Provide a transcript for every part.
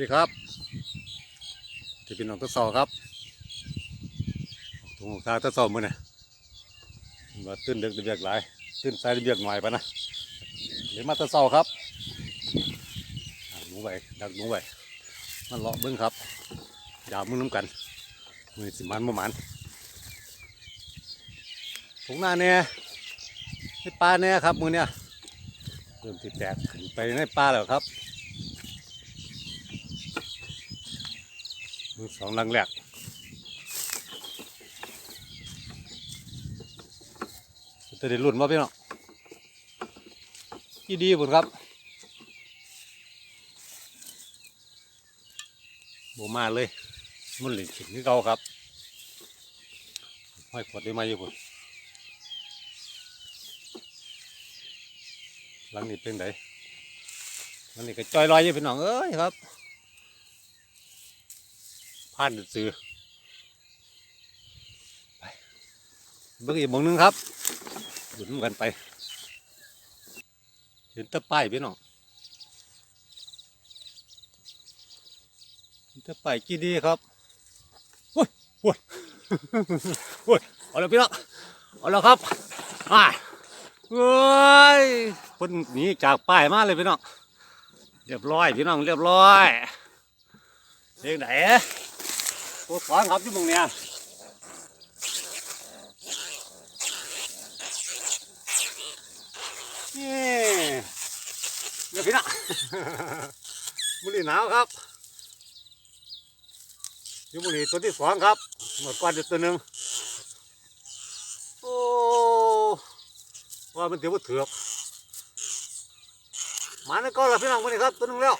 ดีครับที่เป็นน้องตะสาครับถุงทางตะสามือเนี่ยมาตื่นเด็กเบียกหลายตื่นสายเบียกหน่อยปะนะเดี๋ยวมาตะสาครับหนูไว้ดักหนูไว้มันเลาะเบิ้งครับยาวมึงน้ำกันมือสิมันบ่หมันถุงหน้าเนี่ยในปลาเนี่ยครับมือเนี่ยเริ่มติดแตกขึ้นไปในปลาแล้วครับ มือ สองลังแรกจะได้รุ่นว่าพี่น้องยี่ดีบุญครับโบมาเลย มันหลิงขึ้นที่เก่าครับห้อยขวดได้มาอยู่พุ่นหลังนี้เป็นไงหลังนี้ก็จอยลอยอยู่พี่น้องเอ้ยครับ ผ่านซื้อไปเบิ่งอีกหมองหนึงครับหยุดกันไป เห็นแตะป้ายพี่น้องเห็นแตะป้ายกี่ดีครับโอ้ยโอ้ยโอ้ยเอาแล้วพี่น้องเอาแล้วครับอ่าเฮ้ยคนหนีจากป้ายมาเลยพี่น้องเรียบร้อยพี่น้องเรียบร้อยเรียกไหน ตัวสองครับที่มึงเนี่ยนี่เดี๋ยวพี่นะมือนีหนาวครับอยู่มือนีตัวที่สองครับหมดก่อนเดี๋ยวตัวหนึ่งโอ้ว่ามันเดี๋ยวว่าเถือกมาในก้อนละพี่น้องมือนีครับตัวหนึ่งแล้ว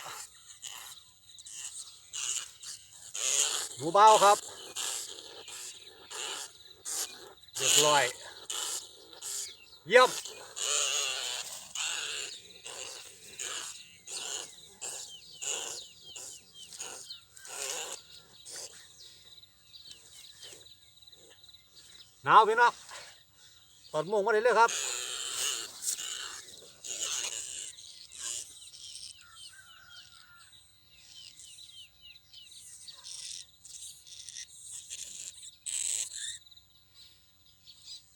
หมูเบาครับเรียบร้อย เยี่ยมหนาวพี่น้องตอดโมงมาได้เลยครับ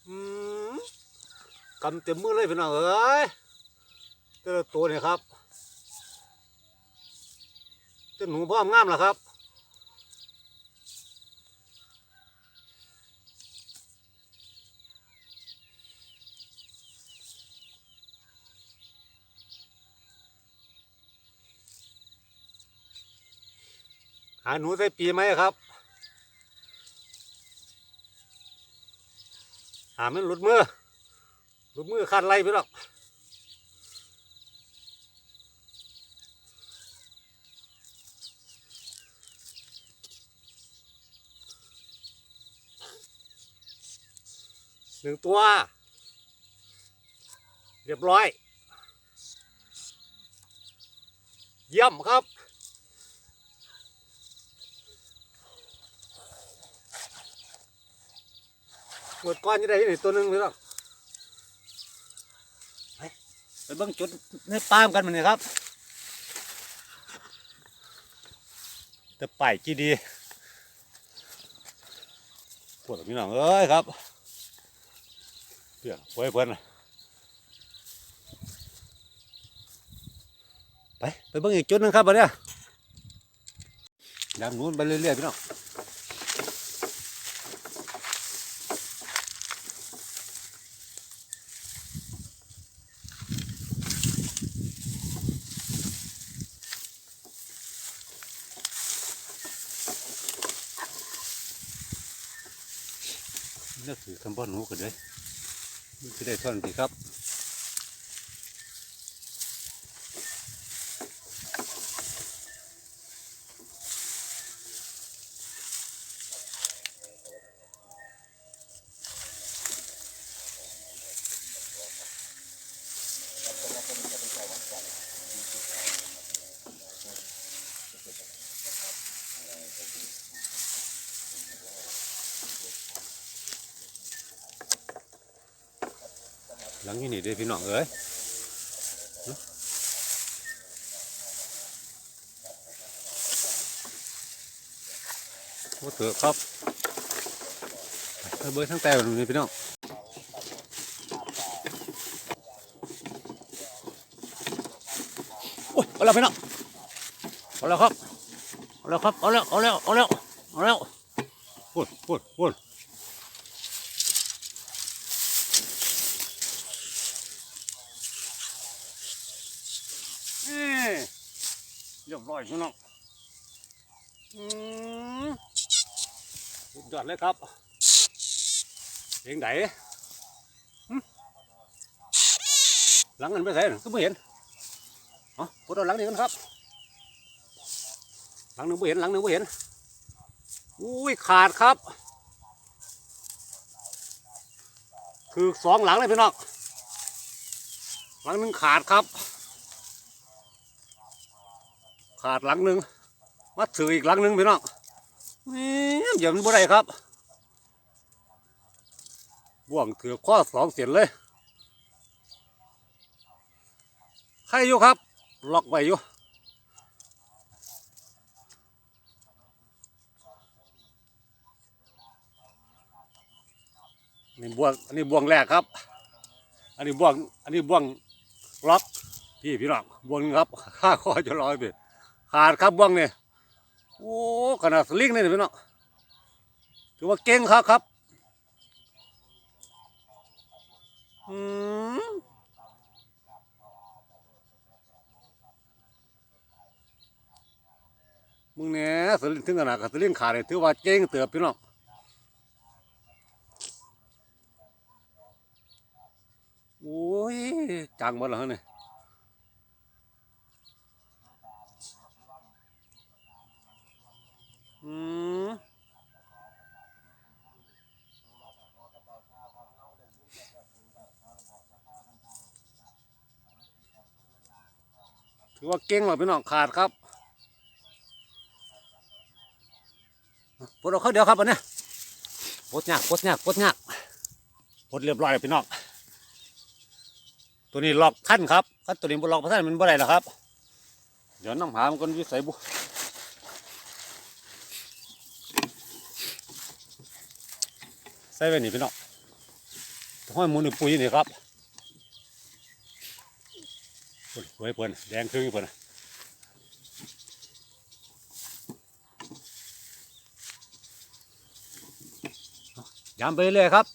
อืม กำเต็มมือเลยพี่น้องเอ้ยเจอตัวนี่ครับเจ้าหนูพร้อมงามแล้วครับหาหนูใส่ปีไหมครับ หามันหลุดมือ ลุดมือขาดไรไปหรอกหนึ่งตัว เรียบร้อย เยี่ยมครับ หมดก้อนจะได้นี่ตัวหนึ่งพี่น้อไปเบิ่งจุดในปามกันมันนี่ครับแต่ป่กี่ดีปวดพี่น้องเอ้ยครับเพื่อนไว้เพื่อนน่ะไปไปเบิ่งอีกจุดหนึงครับบัดเนี่ยดำนู้นไปเรื่อยๆพี่น้อง นึกถือคำว่าหนูกันเลยมันจะได้ท่อนดีครับ หลังที่นี่ด้อพี่น้องเอ้ยบ่เถอะครับเบิดทั้งแต่แบบนี้พี่น้องโอ้ยเอาแล้วพี่น้องเอาแล้วครับ เอาแล้วครับ เอาแล้ว เอาแล้ว เอาแล้ว เอาแล้วพูดพูดพูดนี่เรียบร้ อยพี่น้องอืมสุดยอดเลยครับเสียงไหนหึหลังเงินไปไหนก็ไม่เห็นเอ๋อพูดเอาหลังนี้กันครับ หลังหนึ่งไม่เห็นหลังหนึ่งไม่เห็นอุ้ยขาดครับ คือสองหลังเลยพี่น้องหลังหนึ่งขาดครับ ขาดหลังหนึ่งมาถืออีกหลังหนึ่งพี่น้องนี่อย่ามันบ่ได้ครับบ่วงถือข้อสองเสียนเลยใครอยู่ครับ ล็อกไว้อยู่นี่บ่วงอันนี้บ่วงแรกครับ อันนี้บ่วง อันนี้บ่วงล็อกพี่พี่น้องบ่วงหนึ่งครับข้าคอจะลอยไป ขาดครับบ่วงเนี่ยโอ้ขนาดสลิงนี่พี่น้องถือว่าเก่งครับครับอืมมึงเนี่ยสลิงถึงขนาดกับสลิงขาดเลยถือว่าเก่งเติบพี่น้องโอ้ยจังหมดแล้วเนี่ยอืม ถือว่าเก่งหรอพี่น้องขาดครับปลดเอาเข้าเดียวครับวันนี้ปลดยากปลดยากปลดยากปลดเรียบร้อยแล้วพี่น้องตัวนี้ล็อกขั้นครับขั้นตัวนี้บล็อกพระท่านมันบ่ได้หรอครับ เดี๋ยวน้ำหามันก็วิสัยบุใส่ไว้นี่พี่น้องห้อยมูนี่ปุ๋ยนี่ครับ สวยเพิ่นแดงครึ่งเพิ่นน่ะยำไปเรื่อยครับ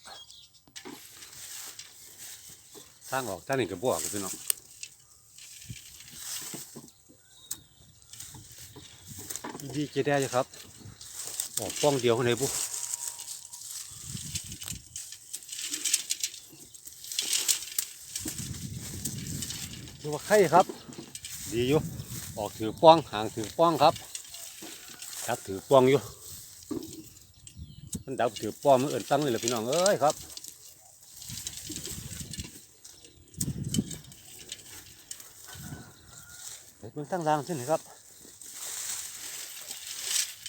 ทางออกทางนี้ก็บวกพี่น้องดีเจได้อยู่ครับ ออกป้องเดียวคนไหนบุ๊ ดูว่าไข่ครับ ดีอยู่ ออกถือป้องห่างถือป้องครับจับถือป้องอยู่ มันดับถือป้องมันเอื่นตั้งเลยแหละพี่น้องเอ้ยครับเด็กมันตั้งรางใช่ไหมครับ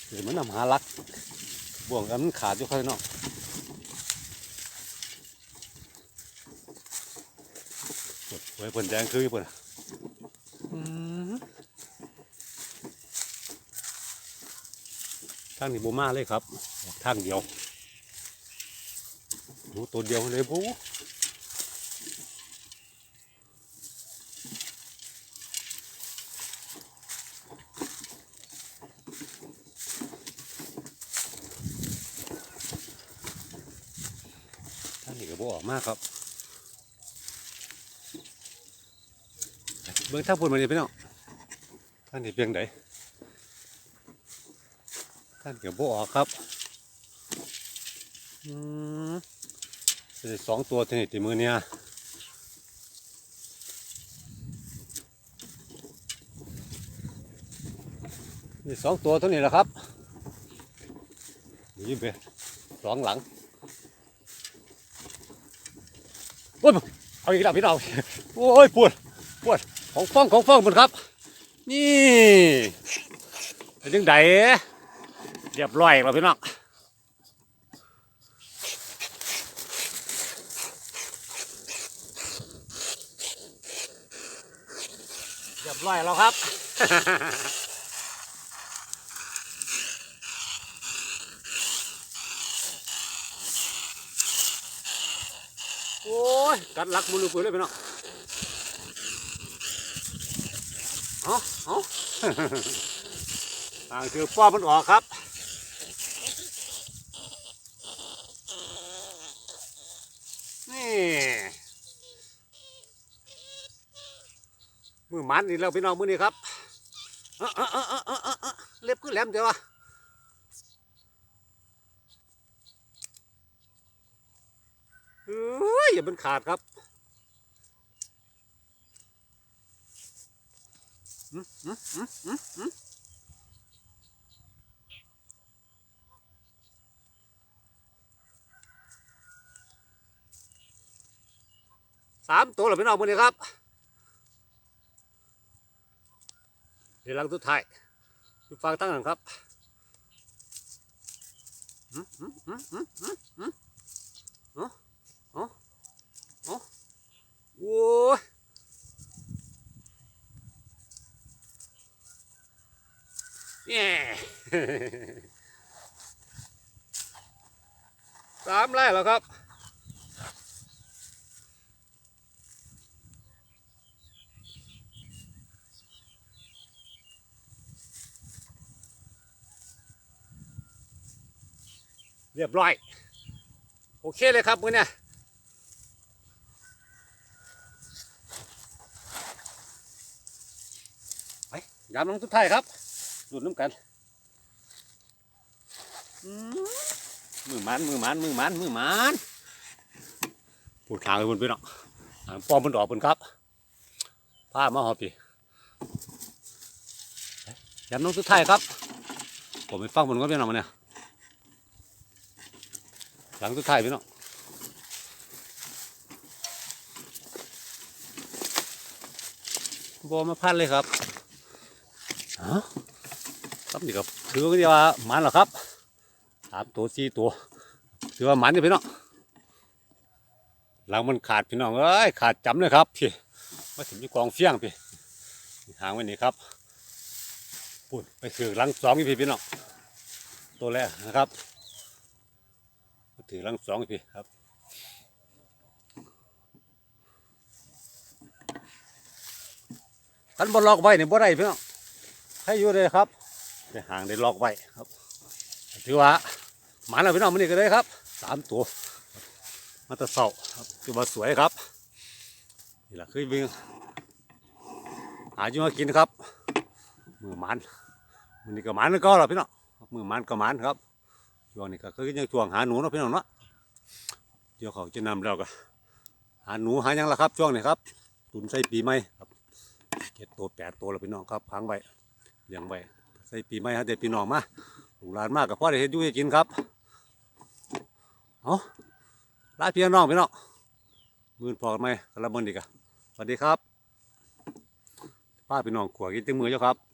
เดี๋ยวมันนำหาลักบ่วงอันมันขาดอยู่ข้างนอก ไว้เปิ่นแดงคือเปิ่นอืมทางนี้บ่มาเลยครับออกทางเดียว ดูตัวเดียวเลยบูท่านนี่ก็บออกมากครับ เบื้องท่าพูดมาเลยพี่น้องท่านนี่เพียงใดท่านเก็บออกครับอืมสองตัวเทนี่ตีมือเนี่ยนี่สองตัวเท่านี้แหละครับนี่เป็นสองหลังโอ้ยเอาอีกแล้วพี่น้องโอ้ยปวดปวด ของฟ้องของฟ้องคุณครับ นี่เป็นยังไงเรียบร้อยแล้วพี่น้องเรียบร้อยแล้วครับโอ้ยกัดลักมือลูกปืนเลยพี่น้อง เอาเอาต่างคือป้อมันออกครับนี่มือมันนี่แล้วพี่น้องมือนี่ครับเอะเอเอะเอเอะเอเล็บก็แหลมเดียววะเอ้ยอย่ามันขาดครับอืมอืมอืมอืมอืม สามตัวเหรอพี่น้องมือนี่ครับเดี๋ยวลังสุดท้ายดูฟังตั้งหน่อยครับอืมอืมอืมอืมอืมอืมอ๋ออ๋ออ๋อโอ้ ยแย่สามไร่แล้วครับ เรียบร้อย โอเคเลยครับมือเนี่ยไปยามลงทุดท้ายครับ หลุดน้ำกันมือมันมือมันมือมันมือมันพูดทางไปบนไปเนาะทางปอมบนดอกบนครับผ้ามาหอบปียามลงทุดท้ายครับ ผมไปฟังบนก็เป็นหรอกมันเนี่ยหลังสุดท้ายพี่น้องบอมาพันเลยครับฮะ ครับนี่ครับถือว่าเดียวว่ามันเหรอครับสามตัวสี่ตัว ถือว่ามันนี่พี่น้องหลังมันขาดพี่น้องเอ้ยขาดจำเลยครับพี่มาถึงที่กองเฟี้ยงพี่หางไว้นี่ครับพูดไปถือหลังสองพี่พี่น้องตัวแรกนะครับถือลังสองพี่ครับคันบอล็อกไว้เนี่ยบ่ได้พี่น้องให้อยู่เลยครับ ได้ห่างได้ล็อกไว้ครับถือว่าหมาแล้วพี่น้องมันนี่ก็ได้ครับสามตัวมาตะเสาครับถือว่าสวยครับนี่แหละคือวิ่งหาอยู่มากินครับมือหมันมือนี่ก็หมันแล้วก็หรอพี่น้องมือหมันก็หมันครับช่วงนี้ก็คือยังช่วงหาหนูเนาะพี่น้องเนาะเดี๋ยวเขาจะนำเราก็หาหนูหายังละครับ ช่วงนี้ครับตุนใส่ปีใหม่ครับเจ็ดตัวแปดตัวแล้วพี่น้องครับพังไว้เลี้ยงไว้ ใส่ปีใหม่ฮะเด็ดปีน้องมาลูกหลานมากกับพ่อได้เห็นอยู่ให้กินครับเอาลาพี่น้องพี่น้องมือพอกันไหมสำหรับมือนี้ก็สวัสดีครับป้าพี่น้องขวากินตึงมือเจ้าครับ